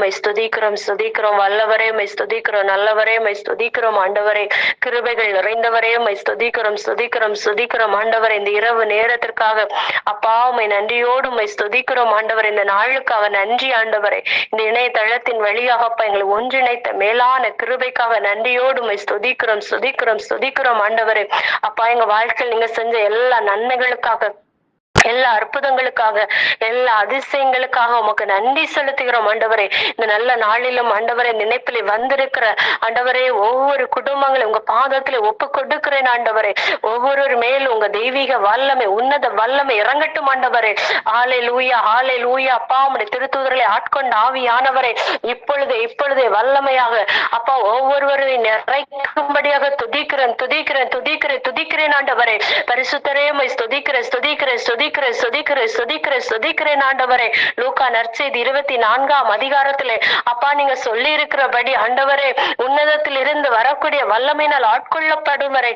My ஸ்துதிக்கிறோம் ஸ்துதிக்கிறோம். வல்லவரே உமை ஸ்துதிக்கிறோம். நல்லவரே உமை ஸ்துதிக்கிறோம். ஆண்டவரே கிருபைகள் நிறைந்தவரே உமை ஸ்துதிக்கிறோம் ஸ்துதிக்கிறோம் ஸ்துதிக்கிறோம். ஆண்டவரே இந்த இரவு நேரத்திற்காக அப்பா உமை நன்றியோடு உமை ஸ்துதிக்கிறோம். ஆண்டவர் இந்த நாளுக்காக நன்றி ஆண்டவரே. இந்த இணையதளத்தின் வழியாக அப்பா எங்களை ஒன்றிணைத்த மேலான கிருபைக்காக நன்றியோடு உமை ஸ்துதிக்கிறோம் ஸ்துதிக்கிறோம் ஸ்துதிக்கிறோம். ஆண்டவரே அப்பா எங்க வாழ்க்கையில் நீங்க செஞ்ச எல்லா நன்மைகளுக்காக எல்லா அற்புதங்களுக்காக எல்லா அதிசயங்களுக்காக உமக்கு நன்றி செலுத்துகிறோம் ஆண்டவரே. இந்த நல்ல நாளிலும் ஆண்டவரே நினைப்பில் வந்திருக்கிற ஆண்டவரே ஒவ்வொரு குடும்பங்களும் உங்க பாதத்துல ஒப்பு கொடுக்கிறேன் ஆண்டவரே. ஒவ்வொரு மேலும் உங்க தெய்வீக வல்லமை உன்னத வல்லமை இறங்கட்டும் ஆண்டவரே. ஆலை லூயா ஆலை லூயா அப்பா உடைய திருத்தூதர்களை ஆட்கொண்ட ஆவியானவரே. இப்பொழுது இப்பொழுதே வல்லமையாக அப்பா ஒவ்வொருவரையும் நிறைக்கும்படியாக துதிக்கிறேன் துதிக்கிறேன் துதிக்கிறேன் துதிக்கிறேன் ஆண்டவரே. பரிசுத்தரே உம்மை ஸ்துதிக்கிறேன் ஸ்துதிக்கிறேன் ஸ்துதிக்கிறேன் சுதிக்கிறேன் சுதிக்கிறேன் சுதிக்கிறேன் ஆண்டவரே. லூக்கா நற்செய்தி இருபத்தி நான்காம் அதிகாரத்திலே அப்பா நீங்க சொல்லி இருக்கிறபடி ஆண்டவரே உன்னதத்தில் இருந்து வரக்கூடிய வல்லமையினால் ஆட்கொள்ளப்படும் வரை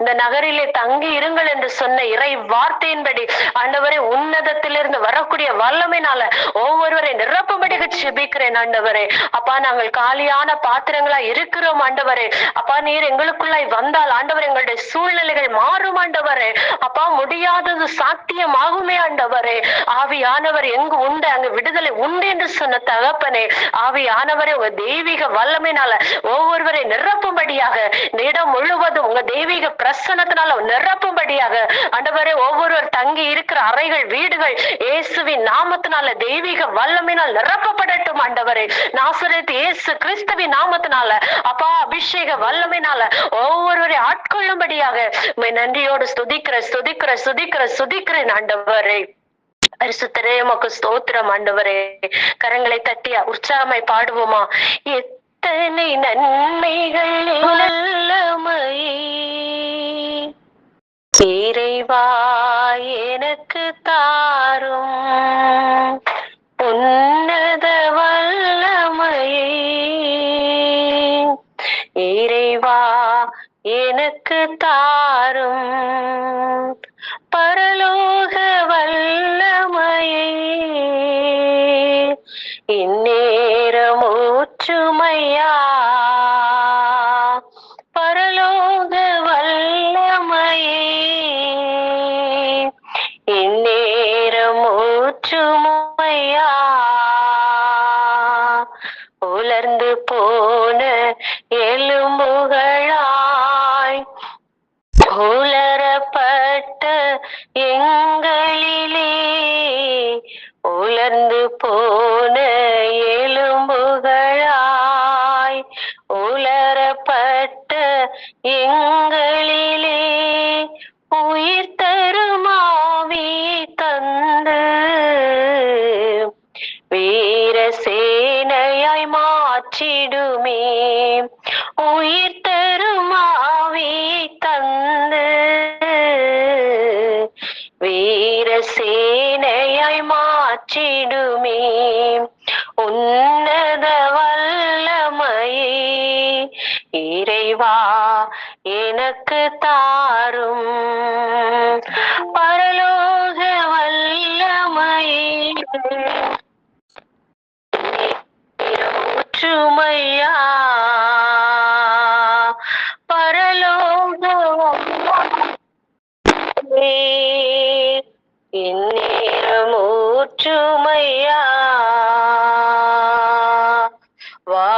இந்த நகரிலே தங்கி இருங்கள் என்று சொன்ன இறை வார்த்தையின்படி ஆண்டவரே உன்னதத்திலிருந்து வரக்கூடிய வல்லமைனால ஒவ்வொருவரை நிரப்பும்படிக்கு செபிக்கிறேன் ஆண்டவரே. அப்பா நாங்கள் காலியான பாத்திரங்களா இருக்கிறோம் ஆண்டவரே. அப்பா நீர் எங்களுக்குள்ளாய் வந்தால் ஆண்டவர் எங்களுடைய சூழ்நிலைகள் மாறும் ஆண்டவரே. அப்பா முடியாதது சாத்தியமாகுமே ஆண்டவரே. ஆவியானவர் எங்கு உண்டு அங்கு விடுதலை உண்டு என்று சொன்ன தகப்பனே. ஆவியானவரே உங்க தெய்வீக வல்லமைனால ஒவ்வொருவரை நிரப்பும்படியாக இந்த இடம் முழுவதும் உங்க தெய்வீக பிரசனத்தினால நிரப்பும்படியாக ஆண்டவரே ஒவ்வொருவர் தங்கி இருக்கிற அறைகள் வீடுகள் இயேசுவின் நாமத்தினால தெய்வீக வல்லமையினால் நிரப்பப்படட்டும் ஆண்டவரே நாசரேத் இயேசு கிறிஸ்துவின் நாமத்தினால அப்பா அபிஷேக வல்லமையினால ஒவ்வொருவரை ஆட்கொள்ளும்படியாக நன்றியோடு ஸ்துதிக்கிற ஸ்துதிக்கிற ஸ்துதிக்கிற ஸ்துதிக்கிறேன் ஆண்டவரே பரிசுத்தரே உமக்கு ஸ்தோத்திரம் ஆண்டவரே கரங்களை தட்டி உற்சாகமாய் பாடுவோமா? எத்தனை நன்மைகள் வல்லமையே இறைவா எனக்கு தாரும் உன்னத வல்லமையே. இறைவா எனக்கு தாரும் பரலோ சேனையாய் மாற்றிடுமே. உயிர்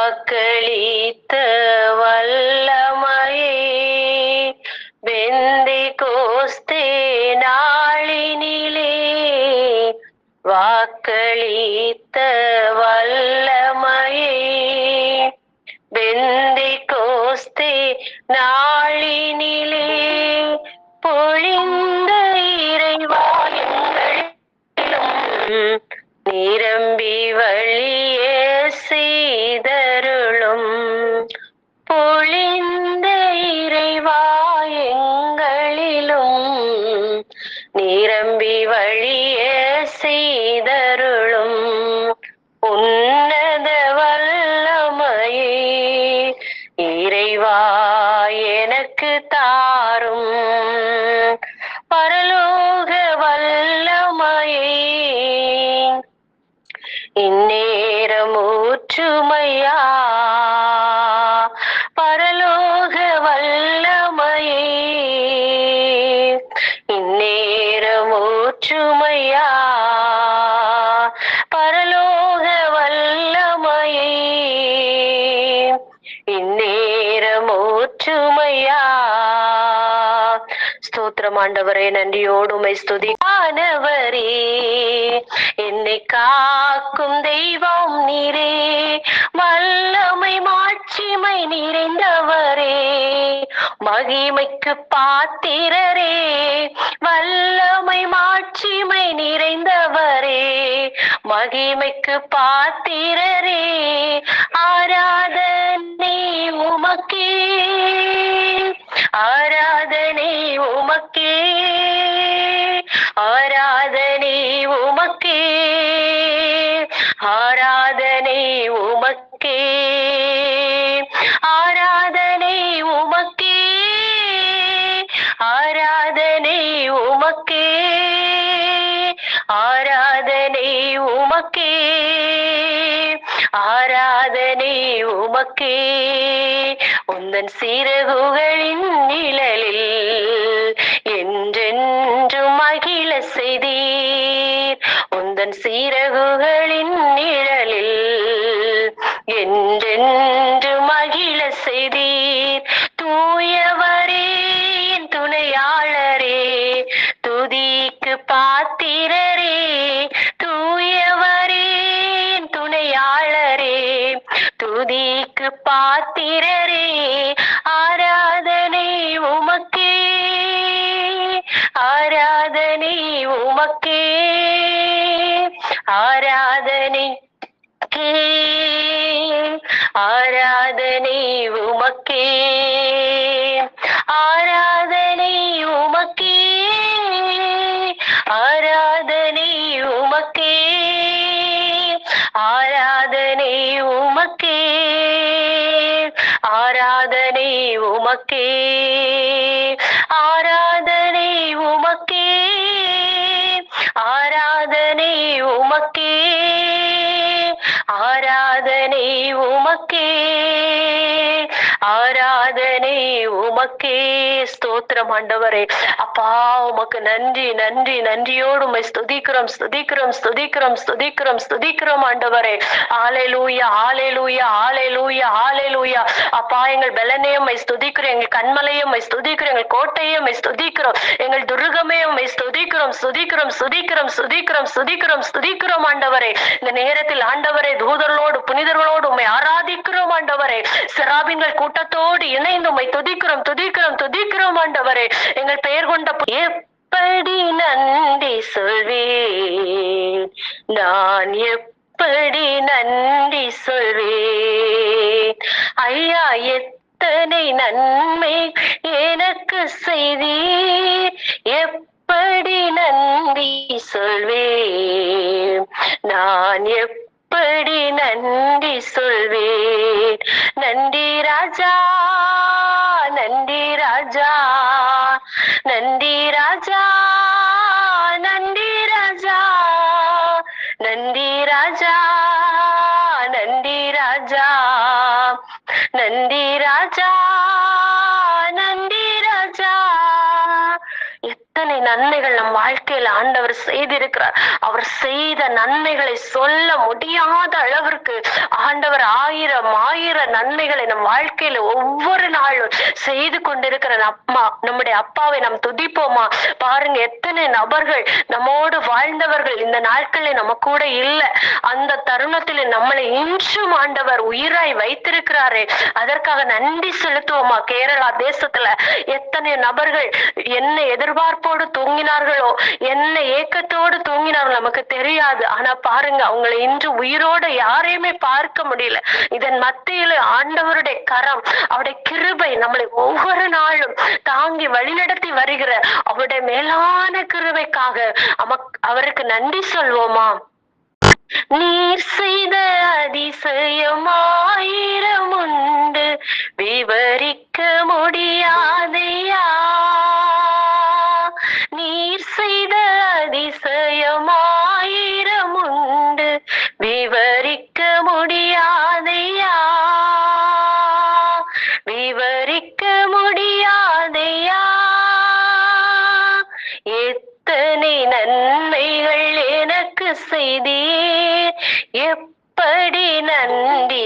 வாக்களித்த வல்லமையே. தாரும். ஆண்டவரே நன்றியோடு உமை ஸ்துதியானவரே என்னை காக்கும் தெய்வம் நீரே வல்லமை மாட்சிமை நிறைந்தவரே. மகிமைக்கு பாத்திரரே வல்லமை மாட்சிமை நிறைந்தவரே. மகிமைக்கு பாத்திரரே ஆராதனை உமக்கே. ஆராதனை உமக்கே ஆராதனை உமக்கே ஆராதனை உமக்கே ஆராதனை உமக்கே ஆராதனை உமக்கே ஆராதனை உமக்கே ஆராதனை உமக்கே. உந்தன் சீரகுகள் அதன் சீரகுகளின் நிழலில் என்றென்று மகிழ செய்தீர். ಆರಾಧನೆ ಉಮಕ್ಕೆ. ಆರಾಧನೆ ಉಮಕ್ಕೆ. ಆರಾಧನೆ ಉಮಕ್ಕೆ. உமக்கே ஸ்தோத்திரம் ஆண்டவரே. அப்பா உமக்கு நன்றி நன்றி நன்றியோடு உமை ஸ்துதிக்கிறோம் ஸ்துதிக்கிறோம் ஸ்துதிக்கிறோம் ஸ்துதிக்கிறோம் ஸ்துதிக்கிறோம் ஆண்டவரே. ஆலை லூயா ஆலை லூயா ஆலை லூயா ஆலை லூயா அப்பா எங்கள் பலனே ஸ்துதிக்கிறோம் எங்கள் கண்மலையும் ஸ்துதிக்கிறோம் எங்கள் கோட்டையும் ஸ்துதிக்கிறோம் எங்கள் துருகமையும் ஸ்துதிக்கிறோம் ஸ்துதிக்கிறோம் ஸ்துதிக்கிறோம் ஸ்துதிக்கிறோம் ஸ்துதிக்கிறோம் ஸ்துதிக்கிறோம் ஆண்டவரே. இந்த நேரத்தில் ஆண்டவரே தூதர்களோடு புனிதர்களோடு உண்மை ஆராதிக்கிறோம் ஆண்டவரே. சிராபின்கள் கூட்டத்தோடு இணைந்து உண்மை துதிக்கிறோம் துதிக்கிறோம் துதிக்கிறோம் ஆண்டவரே. எங்கள் பெயர் கொண்ட எப்படி நன்றி சொல்வேன் நான் எப்படி நன்றி சொல்வேன் ஐயா எத்தனை நன்மை எனக்கு செய்தீர்? எப்படி நன்றி சொல்வேன் நான் எப்படி நன்றி சொல்வேன் நன்றி ராஜா. नंदी राजा। எத்தனை நன்மைகள் நம் வாழ்க்கையில ஆண்டவர் செய்திருக்கிறார். அவர் செய்த நன்மைகளை சொல்ல முடியாத அளவிற்கு ஆண்டவர் ஆயிரம் ஆயிரம் நன்மைகளை நம் வாழ்க்கையில ஒவ்வொரு நாளும் செய்து கொண்டிருக்கிற அம்மா நம்முடைய அப்பாவை நாம் துதிப்போமா? பாருங்க எத்தனை நபர்கள் நம்மோடு வாழ்ந்தவர்கள் இந்த நாட்களில் நம்ம கூட இல்லை. அந்த தருணத்தில் நம்மளை இன்றும் ஆண்டவர் உயிராய் வைத்திருக்கிறாரே. அதற்காக நன்றி செலுத்துவோமா? கேரளா தேசத்துல எத்தனை நபர்கள் என்ன எதிர்பார்ப்போடு ஏக்கத்தோடு தூங்கினார்களோ? என்ன ஏக்கத்தோடு தூங்கினார்கள் நமக்கு தெரியாது. ஆனா பாருங்க அவங்களை இன்று உயிரோட யாரையுமே பார்க்க முடியல. இதன் மத்தியில ஆண்டவருடைய கரம் அவருடைய கிருபை நம்மளை ஒவ்வொரு நாளும் தாங்கி வழிநடத்தி வருகிற அவருடைய மேலான கிருபைக்காக அவருக்கு நன்றி சொல்வோமா? நீர் செய்த அதிசயமாயிரம் உண்டு. விவரிக்க முடியாதையா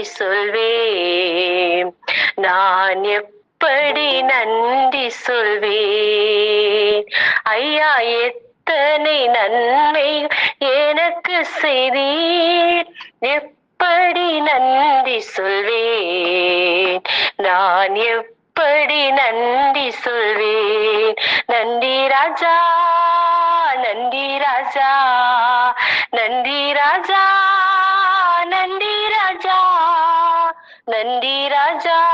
சொல்வே நான் எப்படி நன்றி சொல்வே ஐயா எத்தனை நன்மை எனக்கு செய்தீர்? எப்படி நன்றி சொல்வே நான் எப்படி நன்றி சொல்வேன்? நன்றி ராஜா நன்றி ராஜா நன்றி ராஜா. नंदी राजा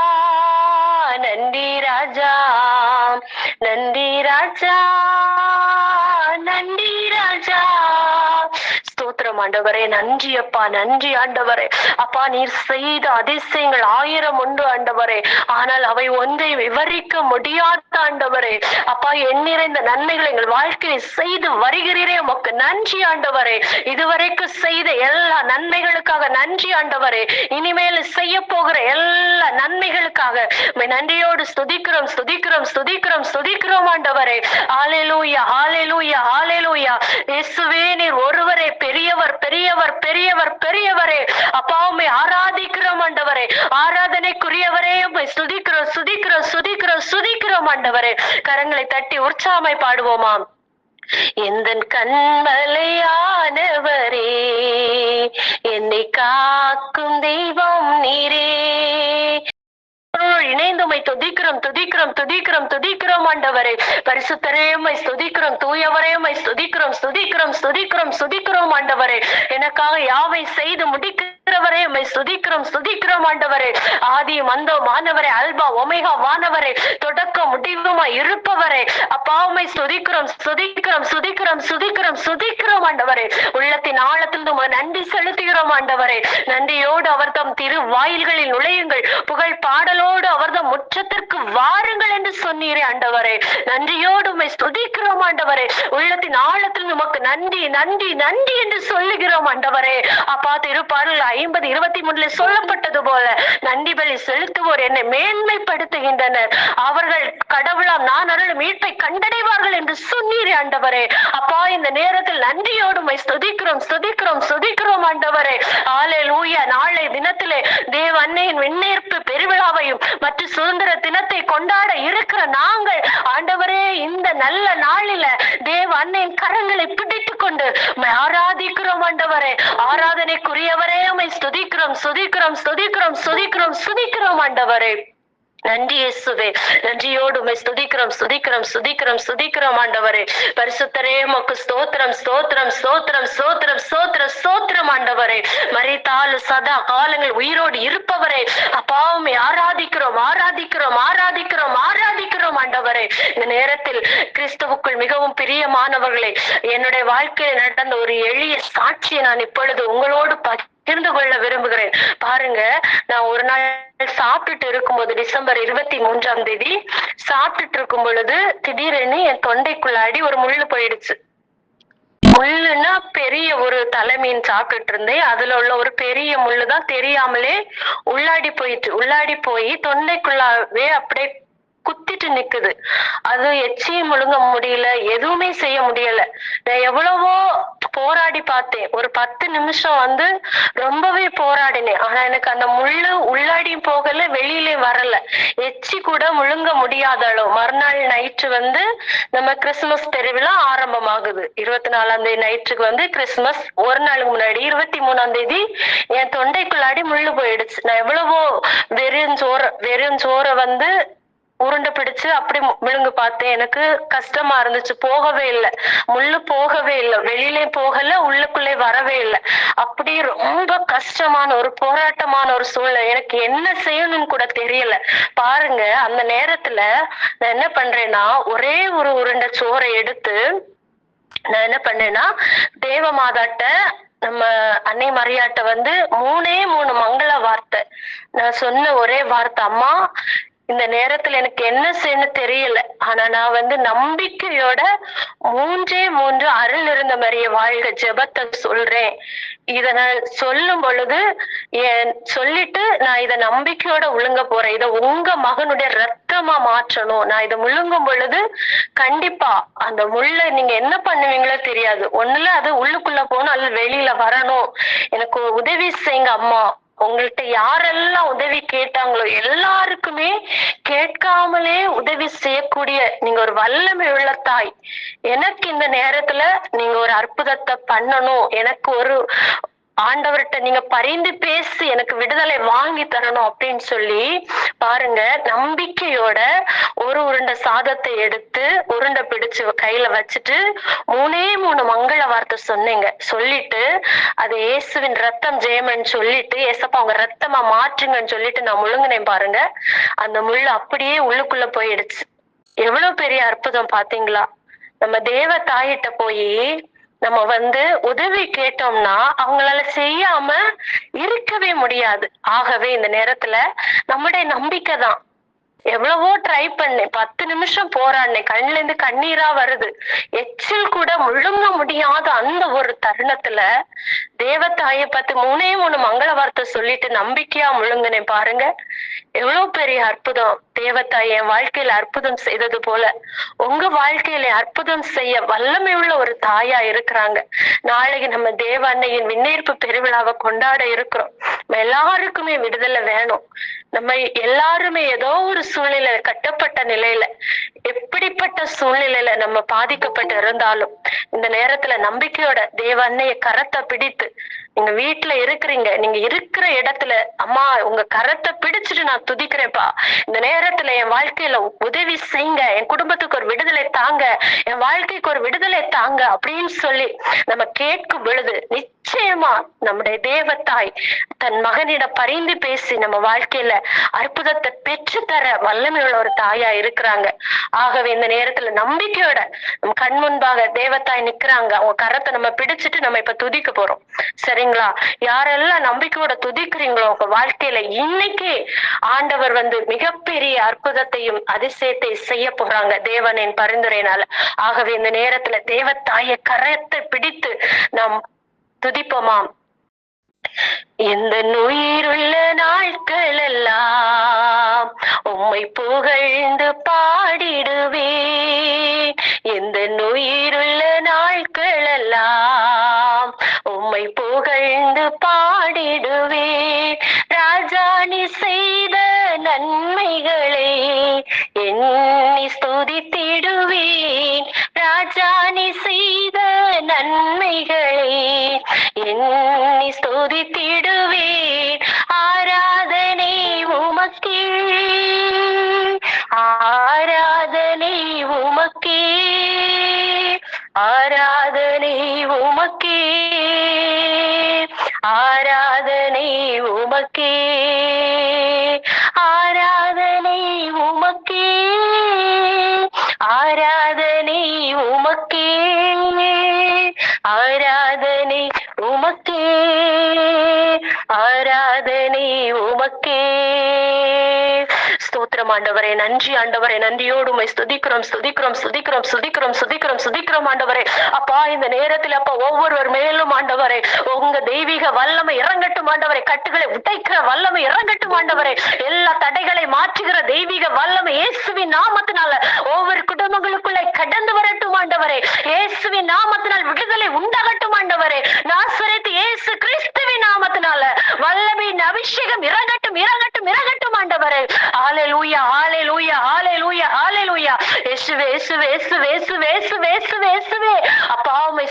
ஆண்டவரே நன்றி அப்பா நன்றி ஆண்டவரே. அப்பா நீர் செய்த அதிசயங்கள் ஆயிரம் உண்டு ஆண்டவரே. ஆனால் அவை ஒன்றை விவரிக்க முடியாத ஆண்டவரே. அப்பா எண்ணிறைந்த நன்மைகளை எங்கள் வாழ்க்கையை செய்து வருகிறீரே. உமக்கு நன்றி ஆண்டவரே. இதுவரைக்கும் செய்த எல்லா நன்மைகளுக்காக நன்றி ஆண்டவரே. இனிமேல் செய்ய போகிற எல்லா நன்மைகளுக்காக. உம்மை நன்றியோடு ஸ்துதிக்கிறோம் ஸ்துதிக்கிறோம் ஸ்துதிக்கிறோம் ஸ்துதிக்கிறோம் ஆண்டவரே. ஆலேலூயா ஆலேலூயா ஆலேலூயா இயேசுவே நீர் ஒருவரே பெரியவர் பெரியவர் பெரியவர் பெரியவரே. அப்பா உம்மை ஆராதிக்கிறோம் ஆண்டவரே. ஆராதனைக்குரியவரே உம்மை ஸ்துதிக்கிறோம் ஸ்துதிக்கிறோம் ஸ்துதிக்கிறோம் ஸ்துதிக்கிறோம் ஆண்டவரே. கரங்களை தட்டி உற்சாமை பாடுவோமாம். எந்த கண்மலையானவரே என்னை காக்கும் தெய்வம் நீரே. இணைந்துமை துதிக்கிறோம் துதிக்கிறோம் துதிக்கிறோம் துதிக்கிறோம் ஆண்டவரே. பரிசுத்தரையுமை துதிக்கிறோம் தூயவரையுமை துதிக்கிறோம் துதிக்கிறோம் துதிக்கிறோம் துதிக்கிறோம் ஆண்டவரே. எனக்காக யாவை செய்து முடிக்கிறவரே உம்மை ஸ்துதிக்கிறோம் ஸ்துதிக்கிறோம் ஆண்டவரே. ஆதி மந்தோ மாணவரே அல்பா ஒமேகா மாணவரே தொடக்க முடிவுமா இருப்பவரே. அப்பா உமை சுதிக்கிறோம் சுதிக்கிறோம் சுதிக்கிறோம் சுதிக்கிறோம் சுதிக்கிறோம் ஆண்டவரே. உள்ளத்தின் ஆழத்தில் நன்றி செலுத்துகிறோம் ஆண்டவரே. நன்றியோடு அவர் தம் திரு வாயில்களில் நுழையுங்கள். புகழ் பாடலோடு அவர்தம் முற்றத்திற்கு வாருங்கள் என்று சொன்னீரே ஆண்டவரே. நன்றியோடு உம்மை ஸ்துதிக்கிறோம் ஆண்டவரே. உள்ளத்தின் ஆழத்தில் உமக்கு நன்றி நன்றி நன்றி என்று சொல்லுகிறோம் ஆண்டவரே. அப்பா திருப்பாடல் ஐம்பது இருபத்தி மூணுல சொல்லப்பட்டது போல நன்றி பலி செலுத்துவோர் என்னை மேன்மைப்படுத்துகின்றனர். அவர்கள் கடவுளாம் நான் அருளும் மீட்பை கண்டடைவார்கள் என்று சொன்னீர் ஆண்டவரே. அப்பா இந்த நேரத்தில் நன்றியோடுமை ஸ்துதிக்கிறோம் ஸ்துதிக்கிறோம் ஸ்துதிக்கிறோம் ஆண்டவரே. ஆலே லூயா நாளை தினத்திலே தேவ அன்னையின் விண்ணேற்பு பெருவிழாவையும் மற்ற சுதந்திர தினத்தை கொண்டாட இருக்கிற நாங்கள் ஆண்டவரே இந்த நல்ல நாளில தேவ அன்னையின் கரங்களை பிடித்துக் கொண்டு ஆராதிக்கிறோம் ஆண்டவரே. ஆராதனைக்குரியவரே உமை ஸ்துதிக்கிறோம் ஸ்துதிக்கிறோம் ஸ்துதிக்கிறோம் ஸ்துதிக்கிறோம் ஸ்துதிக்கிறோம் ஆண்டவரே. நன்றி இயேசுவே. நன்றியோடு உமை ஸ்துதிக்கிறோம் ஸ்துதிக்கிறோம் ஸ்துதிக்கிறோம் ஸ்துதிக்கிறோம் ஆண்டவரே. பரிசுத்தரே மக்கு ஸ்தோத்திரம் ஸ்தோத்திரம் ஸ்தோத்திரம் ஸ்தோத்திரம் ஸ்தோத்திரம் ஸ்தோத்திரம் ஆண்டவரே. மறைத்தால் சதா காலங்கள் உயிரோடு இருப்பவரே. அப்பாவும் ஆராதிக்கிறோம் ஆராதிக்கிறோம் ஆராதிக்கிறோம் ஆராதிக்கிறோம் ஆண்டவரே. இந்த நேரத்தில் கிறிஸ்துவுக்குள் மிகவும் பிரியமானவர்களே என்னுடைய வாழ்க்கையில் நடந்த ஒரு எளிய சாட்சியை நான் இப்பொழுது உங்களோடு பகிர்ந்து கொள்ள விரும்புகிறேன். பாருங்க நான் ஒரு நாள் சாப்பிட்டுட்டு இருக்கும்போது டிசம்பர் இருபத்தி மூன்றாம் தேதி சாப்பிட்டுட்டு இருக்கும் பொழுது திடீரெனு என் தொண்டைக்குள்ளாடி ஒரு முள்ளு போயிடுச்சு. முள்ளுன்னா பெரிய ஒரு தலைமீன் சாப்பிட்டுட்டு இருந்தேன். அதுல உள்ள ஒரு பெரிய முள்ளு தான் தெரியாமலே உள்ளாடி போயிட்டு உள்ளாடி போய் தொண்டைக்குள்ளாவே அப்படியே குத்திட்டு நிக்குது. அது எச்சியும் முழுங்க முடியல எதுவுமே செய்ய முடியல. நான் எவ்வளவோ போராடி பார்த்தேன். ஒரு பத்து நிமிஷம் வந்து ரொம்பவே போராடினேன். ஆனா எனக்கு அந்த முள்ளு உள்ளாடியும் போகல வெளியிலயும் வரல. எச்சி கூட முழுங்க முடியாத அளவு. மறுநாள் நைட்டு வந்து நம்ம கிறிஸ்துமஸ் தெருவிழா ஆரம்பமாகுது. இருபத்தி நாலாம் தேதி நைட்டுக்கு வந்து கிறிஸ்துமஸ். ஒரு நாளுக்கு முன்னாடி இருபத்தி மூணாம் தேதி என் தொண்டைக்குள்ளாடி முள்ளு போயிடுச்சு. நான் எவ்வளவோ வெறும் சோறை வந்து உருண்டை பிடிச்சு அப்படி விழுங்கு பார்த்தேன். எனக்கு கஷ்டமா இருந்துச்சு. போகவே இல்லை. முள்ளு போகவே இல்லை. வெளியிலே போகல உள்ளுக்குள்ளே வரவே இல்லை. அப்படி ரொம்ப கஷ்டமான ஒரு போராட்டமான ஒரு சூழ்நிலை. எனக்கு என்ன செய்யணும்னு கூட தெரியல. பாருங்க அந்த நேரத்துல நான் என்ன பண்றேன்னா ஒரே ஒரு உருண்டை சோறை எடுத்து நான் என்ன பண்ணேன்னா தேவ மாதாட்ட நம்ம அன்னை மரியாட்ட வந்து மூணே மூணு மங்கள வார்த்தை. நான் சொன்ன ஒரே வார்த்தை அம்மா இந்த நேரத்துல எனக்கு என்ன செய்யணும் தெரியல. ஆனா நான் வந்து நம்பிக்கையோட மூன்றே மூன்று அருள் இருந்த மாதிரியே வாழ்க ஜெபத்தை சொல்றேன். இத நான் சொல்லும் பொழுது என் சொல்லிட்டு நான் இத நம்பிக்கையோட உழுங்க போறேன். இத உங்க மகனுடைய ரத்தமா மாற்றணும். நான் இத முழுங்கும் பொழுது கண்டிப்பா அந்த முள்ள நீங்க என்ன பண்ணுவீங்களோ தெரியாது. ஒண்ணுல அது உள்ளுக்குள்ள போகணும் அல்லது வெளியில வரணும். எனக்கு உதவி செய்யுங்க அம்மா. உங்கள்கிட்ட யாரெல்லாம் உதவி கேட்டாங்களோ எல்லாருக்குமே கேட்காமலே உதவி செய்யக்கூடிய நீங்க ஒரு வல்லமை உள்ள தாய். எனக்கு இந்த நேரத்துல நீங்க ஒரு அற்புதத்தை பண்ணணும். எனக்கு ஒரு ஆண்டவர்கிட்ட நீங்க பரிந்து பேசி எனக்கு விடுதலை வாங்கி தரணும் அப்படின்னு சொல்லி பாருங்க நம்பிக்கையோட ஒரு உருண்டை சாதத்தை எடுத்து உருண்டை பிடிச்சு கையில வச்சுட்டு மூணே மூணு மங்கள வார்த்தை சொன்னீங்க. சொல்லிட்டு அது இயேசுவின் ரத்தம் ஜெயமன்னு சொல்லிட்டு ஏசப்பா அவங்க ரத்தமா மாற்றுங்கன்னு சொல்லிட்டு நான் முழுங்கினேன் பாருங்க. அந்த முள்ளு அப்படியே உள்ளுக்குள்ள போயிடுச்சு. எவ்வளவு பெரிய அற்புதம் பாத்தீங்களா? நம்ம தேவ தாயிட்ட போய் நம்ம வந்து உதவி கேட்டோம்னா அவங்களால செய்யாம இருக்கவே முடியாது. ஆகவே இந்த நேரத்துல நம்முடைய நம்பிக்கை தான். எவ்வளவோ ட்ரை பண்ணேன் பத்து நிமிஷம் போராடினேன் கண்ணுல இருந்து கண்ணீரா வருது. எச்சில் கூட முழுங்க முடியாத அந்த ஒரு தருணத்துல தேவத்தாய பார்த்து மூணே மூணு மங்கள வார்த்தை சொல்லிட்டு நம்பிக்கையா முழுங்கினேன் பாருங்க. எவ்வளவு பெரிய அற்புதம். தேவத்தாய் என் வாழ்க்கையில அற்புதம் செய்தது போல உங்க வாழ்க்கையில அற்புதம் செய்ய வல்லமை உள்ள ஒரு தாயா இருக்கிறாங்க. நாளைக்கு நம்ம தேவ அன்னையின் விண்ணேற்பு பெருவிழாவை கொண்டாட இருக்கிறோம். நம்ம எல்லாருக்குமே விடுதலை வேணும். நம்ம எல்லாருமே ஏதோ ஒரு சூழ்நிலை கட்டப்பட்ட நிலையில எப்படிப்பட்ட சூழ்நிலையில நம்ம பாதிக்கப்பட்டு இருந்தாலும் இந்த நேரத்துல நம்பிக்கையோட தேவ அன்னைய கரத்தை பிடித்து நீங்க வீட்டுல இருக்கிறீங்க. நீங்க இருக்கிற இடத்துல அம்மா உங்க கரத்தை பிடிச்சிட்டு நான் துதிக்கிறேன்ப்பா. இந்த நேரத்துல என் வாழ்க்கையில உதவி செய்யுங்க. என் குடும்பத்துக்கு ஒரு விடுதலை தாங்க. என் வாழ்க்கைக்கு ஒரு விடுதலை தாங்க அப்படின்னு சொல்லி நம்ம கேட்கும் பொழுது நிச்சயமா நம்முடைய தேவத்தாய் தன் மகனிடம் பரிந்து பேசி நம்ம வாழ்க்கையில அற்புதத்தை பெற்று தர வல்லமையுள்ள ஒரு தாயா இருக்கிறாங்க. ஆகவே இந்த நேரத்துல நம்பிக்கையோட நம்ம கண் முன்பாக தேவத்தாய் நிக்கிறாங்க. அவங்க கரத்தை நம்ம பிடிச்சிட்டு நம்ம இப்ப துதிக்க போறோம். சரி சரிங்களா யாரெல்லாம் நம்பிக்கையோட துதிக்கிறீங்களோ உங்க வாழ்க்கையில இன்னைக்கு ஆண்டவர் வந்து மிகப்பெரிய அற்புதத்தையும் அதிசயத்தை செய்ய போறாங்க. தேவனின் பரிந்துரையினால. ஆகவே இந்த நேரத்துல தேவத்தாய கரத்தை பிடித்து நாம் துதிப்போமாம். இந்த உயிருள்ள நாட்கள் எல்லாம் உம்மை புகழ்ந்து பாடிடுவே இந்த உயிருள்ள நாட்கள் சேர்ந்து பா ஸ்தோத்திரம் ஆண்டவரே நன்றி ஆண்டவரே நன்றியோடு உமை ஸ்துதிக்கிறோம் ஸ்துதிக்கிறோம் ஸ்துதிக்கிறோம் ஸ்துதிக்கிறோம் ஸ்துதிக்கிறோம் ஸ்துதிக்கிறோம் ஆண்டவரே. அப்பா இந்த நேரத்தில் அப்பா ஒவ்வொருவர் மேலும் ஆண்டவரே உங்க தெய்வீக வல்லமை இறங்கட்டும் ஆண்டவரே. கட்டுகளை உடைக்கிற வல்லமை இறங்கட்டும் ஆண்டவரே. எல்லா தடைகளை மாற்றுகிற தெய்வீக வல்லமை இயேசுவின் நாமத்தினால ஒவ்வொரு குடும்பங்களுக்குள்ளே கடந்து வரட்டும் ஆண்டவரே. இயேசுவின் நாமத்தினால் விடுதலை உண்டாகட்டும் ஆண்டவரே. நாசரத்து இயேசு கிறிஸ்துவின் நாமத்தினால வல்லமையின் அபிஷேகம் இறங்கட்டும் இறங்கட்டும் இறங்கட்டும் ஆண்டவரே. ஆலை இயேசுவே இயேசுவே இயேசுவே இயேசுவே இயேசுவே இயேசுவே இயேசுவே அப்பா உம்மை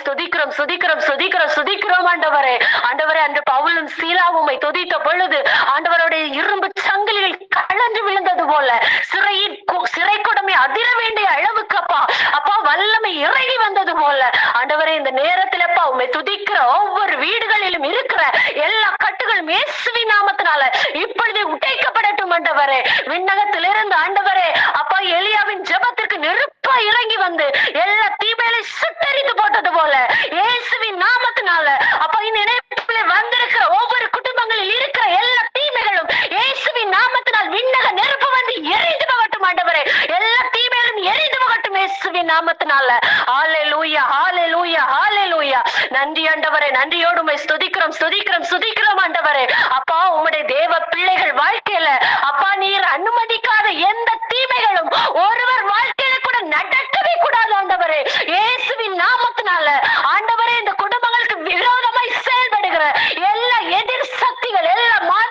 ஆண்டவரே ஆண்டவரே அன்று பவுலும் சீலாவும் உம்மை துதித்த பொழுது ஆண்டவருடைய இரும்பு சங்கிலிகள் கலந்து விழுந்தது போல சிறையின் சிறை கொடுமை அதிர வேண்டிய அளவுக்கு அப்பா அப்பா வல்லமை இறங்கி வந்தது போல ஆண்டவரே இந்த நேரத்தில் அப்பா உண்மை துதிக்கிற ஒவ்வொரு வீடுகளிலும் இருக்கிற எல்லா கட்டுகளும் இயேசுவின் நாமத்தினால இப்பொழுதே உடைக்க ஆண்டவரே விண்ணகத்திலிருந்து ஆண்டவரே அப்பா எலியாவின் ஜபத்திற்கு நெருப்பா இறங்கி வந்து எல்லா தீமையில சுட்டரித்து போட்டது போல இயேசுவின் நாமத்தினால அப்பா இந்த இணைப்பில் வந்திருக்கிற ஒவ்வொரு குடும்பங்களில் இருக்கிற எல்லா தீமைகளும் இயேசுவின் நாமத்தினால் விண்ணக நெருப்பு வந்து எரிந்து போகட்டும் ஆண்டவரே. எல்லா தீமையிலும் எரிந்து போகட்டும் இயேசுவின் நாமத்தினால. ஆலே லூயா ஆலே லூயா ஆலே லூயா நன்றி ஆண்டவரே நன்றியோடு ஸ்துதிக்கிறோம் ஸ்துதிக்கிறோம் ஸ்துதிக்கிறோம் ஆண்டவரே அப்பா உம்முடைய தேவ பிள்ளைகள் வாழ்க்கையில அப்பா நீர் அனுமதிக்காத எந்த தீமைகளும் ஒருவர் வாழ்க்கையில கூட நடக்கவே கூடாது ஆண்டவரே இயேசுவின் நாமத்தினால ஆண்டவரே இந்த குடும்பங்களுக்கு விரோதமாய் செயல்படுகிற எல்லா எதிர் சக்திகள் எல்லா மாய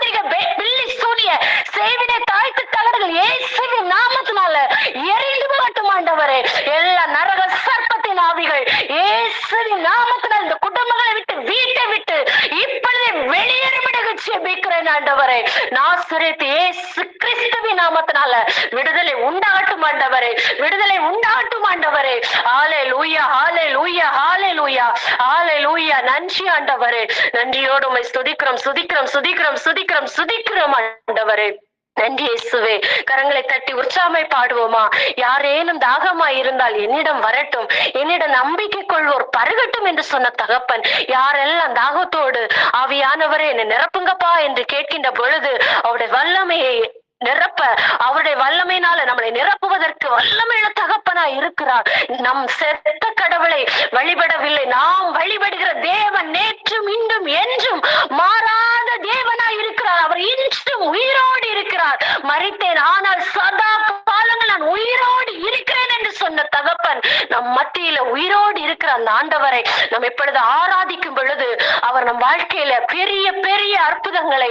ஜெபிக்கிறேன் ஆண்டவரே நாசரேத்து ஏசு கிறிஸ்துவின் நாமத்தினால விடுதலை உண்டாட்டும் ஆண்டவரே விடுதலை உண்டாட்டும் ஆண்டவரே. ஆலே லூயா ஆலே லூயா ஆலே லூயா ஆலே லூயா நன்றி ஆண்டவரே. நன்றியோடு உமை சுதிக்கிறோம் சுதிக்கிறோம் சுதிக்கிறோம் சுதிக்கிறோம் சுதிக்கிறோம் ஆண்டவரே. நன்றி இயேசுவே கரங்களை தட்டி உற்சாமை பாடுவோமா? யாரேனும் தாகமா இருந்தால் என்னிடம் வரட்டும். என்னிடம் நம்பிக்கை கொள்வோர் பருகட்டும் என்று சொன்ன தகப்பன். யாரெல்லாம் தாகத்தோடு ஆவியானவரே என்னை நிரப்புங்கப்பா என்று கேட்கின்ற பொழுது அவருடைய வல்லமையை நிரப்ப அவருடைய வல்லமையினால நம்மளை நிரப்புவதற்கு வல்லமையில தகப்பனா இருக்கிறார். நம் செத்த கடவுளை வழிபடவில்லை. நாம் வழிபடுகிற தேவன் நேற்றும் இன்றும் என்றும் மாறாத தேவனா இருக்கிறார். அவர் இன்றும் உயிரோடு இருக்கிறார். மறித்தேன் ஆனால் சதா காலங்கள் நான் உயிரோடு இருக்கிறேன் என்று சொன்ன தகப்பன் நம் மத்தியில உயிரோடு இருக்கிற அந்த ஆண்டவரை நாம் இப்பொழுது ஆராதிக்கும் பொழுது அவர் நம் வாழ்க்கையில பெரிய பெரிய அற்புதங்களை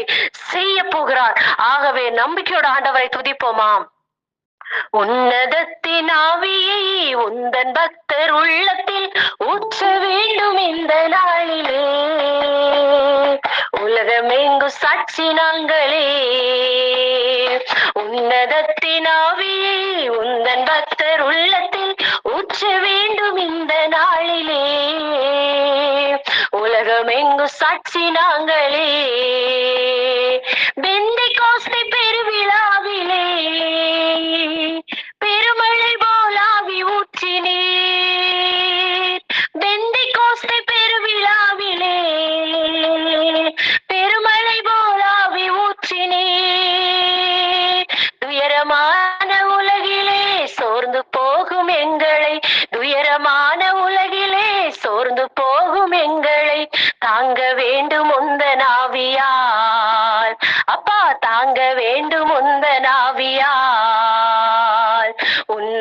செய்ய போகிறார். ஆகவே நம்பிக்கையோட ஆண்டவரை துதிப்போமாம். உன்னதத்தின் ஆவியை உந்தன் பக்தர் உள்ளத்தில் ஊற்ற வேண்டும் இந்த நாளிலே. உலகமெங்கு சாட்சி நாங்களே. உன்னதத்தின் ஆவியை உந்தன்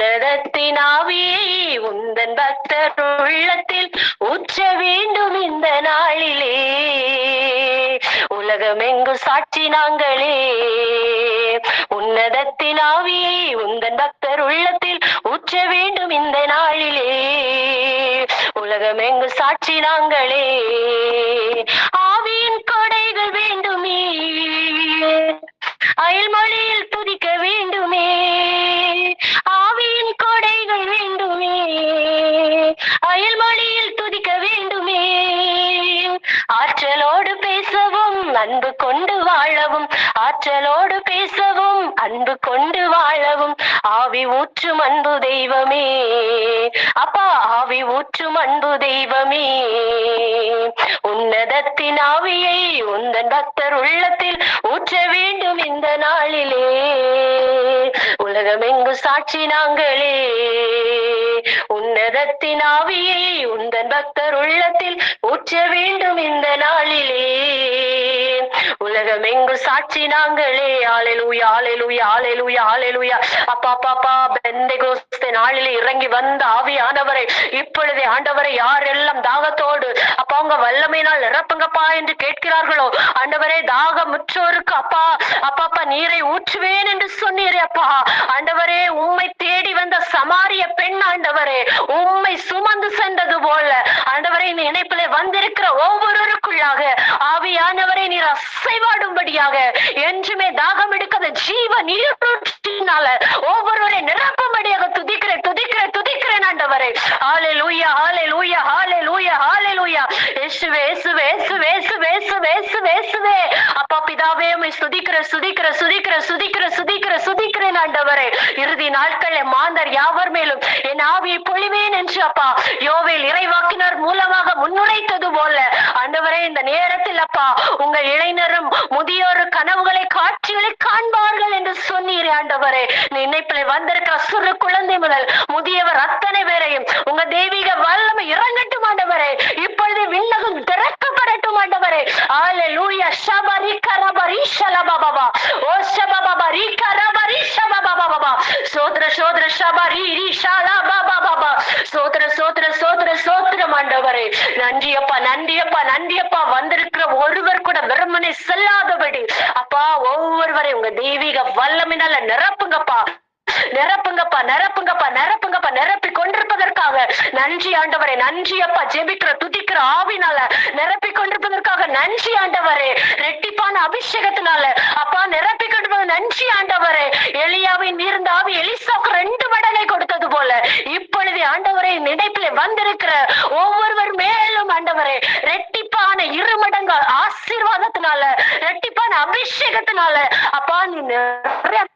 உன்னதத்தின் உந்தன் பக்தர் உள்ளத்தில் ஊற்ற வேண்டும் இந்த நாளிலே. உலகமெங்கு சாட்சி நாங்களே. உன்னதத்தின் ஆவியை உந்தன் பக்தர் உள்ளத்தில் ஊற்ற வேண்டும் இந்த நாளிலே. உலகமெங்கு சாட்சி நாங்களே. ஆவியின் கொடைகள் வேண்டுமே. அயல்மொழியில் துதிக்க வேண்டுமே. அயல்மொழியில் துதிக்க வேண்டுமே. ஆற்றலோடு பேசவும் அன்பு கொண்டு வாழவும். ஆற்றலோடு பேசவும் அன்பு கொண்டு வாழவும். ஆவி ஊற்றும் அன்பு தெய்வமே. அப்பா ஆவி ஊற்றும் அன்பு தெய்வமே. உன்னதத்தின் ஆவியை உந்தன் பக்தர் உள்ளத்தில் ஊற்ற வேண்டும் இந்த நாளிலே. உலகமெங்கு சாட்சி நாங்களே. உன்னதத்தின் ஆவியை உந்தன் பக்தர் உள்ளத்தில் ஊற்ற வேண்டும் இந்த நாளிலே. உலகமெங்கு சாட்சி நாங்களே. ஆலைலூயா ஆலைலூயா ஆலைலூயா ஆலைலூயா அப்பா பாப்பா பெந்தை கோஸ்த நாளிலே இறங்கி வந்த ஆவியானவரை. இப்பொழுதே ஆண்டவரை யாரெல்லாம் தாகத்தோடு அப்பா உங்க வல்லமையினால் நிரப்புங்கப்பா என்று கேட்கிறார்களோ ஆண்டவரே தாகம் முற்றோருக்கு அப்பா அப்பா அப்பா நீரை ஊற்றுவேன் என்று சொன்னீரே அப்பா. ஆண்டவரே உம்மை தேடி வந்த சமாரிய பெண் ஆண்டவரே உம்மை சுமந்து சென்றது போல. ஆண்டவரே இந்த இணைப்பிலே வந்திருக்கிற ஒவ்வொருவருக்குள்ளாக ஆவியானவரை நீர் அசைவாடும்படியாக என்றுமே தாகம் எடுக்காத ஜீவ நீரூற்றினால ஒவ்வொருவரை நிரப்பும்படியாக துதிக்கிறேன் துதிக்கிறேன் துதிக்கிறேன் ஆண்டவரே. ஆலே லூயா ஆலே லூயா ஆலே லூயா ஆலே லூயா இயேசுவே இயேசுவே இயேசுவே இயேசுவே இயேசுவே இயேசுவே. இயேசுவே அப்பா பிதாவே உம்மை சுதிக்கிற சுதிக்கிற சுதிக்கிற சுதிக்கிற சுதிக்கிற சொல்லுகிறேன் ஆண்டவரே. இறுதி நாட்களில் மாந்தர் யாவர் மேலும் என் ஆவியை பொழிவேன் என்று அப்பா. யோவேல் இறைவாக்கினர் மூலமாக முன்னுழைத்தது போல. ஆண்டவரே இந்த நேரத்தில் அப்பா உங்கள் இளைஞரும் முதியோரும் கனவுகளை காட்சிகளை காண்பார்கள் என்று சொன்னீர் ஆண்டவரே. நினைப்பில் வந்திருக்கிற சிறு குழந்தை முதல் முதியவர் அத்தனை பேரையும் உங்க தெய்வீக வல்லமை இறங்கட்டும் ஆண்டவரே. இப்பொழுது விண்ணகம் திறக்கப்படட்டும் ஆண்டவரே. ஆலே லூயா ஷபரி கரபரி ஷலபாபா ஓ ஷபபாபா ரீ கரபா ஷபபாபா சோத்ர சோத்ர ஷாலா பாபா பாபா. சோத்ர சோத்ர சோத்ர சோத்ர ஆண்டவரே நன்றியப்பா நன்றியப்பா நன்றியப்பா. வந்திருக்கிற ஒருவர் கூட வெறுமனை செல்லாதபடி. அப்பா ஒவ்வொருவரையும் உங்க தெய்வீக வல்லமினால நிரப்புங்கப்பா. நிரப்புங்கப்பா நிரப்புங்கப்பா நிரப்புங்கப்பா நிரப்பி கொண்டிருப்பதற்காக. நன்றி ஆண்டவரே நன்றி அப்பா. ஜெபிக்கிற துதிக்கிற ஆவினால நிரப்பி கொண்டிருப்பதற்காக நன்றி ஆண்டவரே. ரெட்டிப்பான அபிஷேகத்தினால அப்பா நிரப்பி கொண்டிருப்பது நன்றி ஆண்டவரே. எலியாவின் நீர்ந்த ஆவி எலிசாவுக்கு ரெண்டு மடங்கை கொடுத்தது போல இப்பொழுது ஆண்டவரை நினைப்பிலே வந்திருக்கிற ஒவ்வொருவர் மேலும் ஆண்டவரே ரெட்டிப்பான இரு மடங்கு ஆசீர்வாதத்தினால ரெட்டிப்பான அபிஷேகத்தினால அப்பா நீ நிரப்பி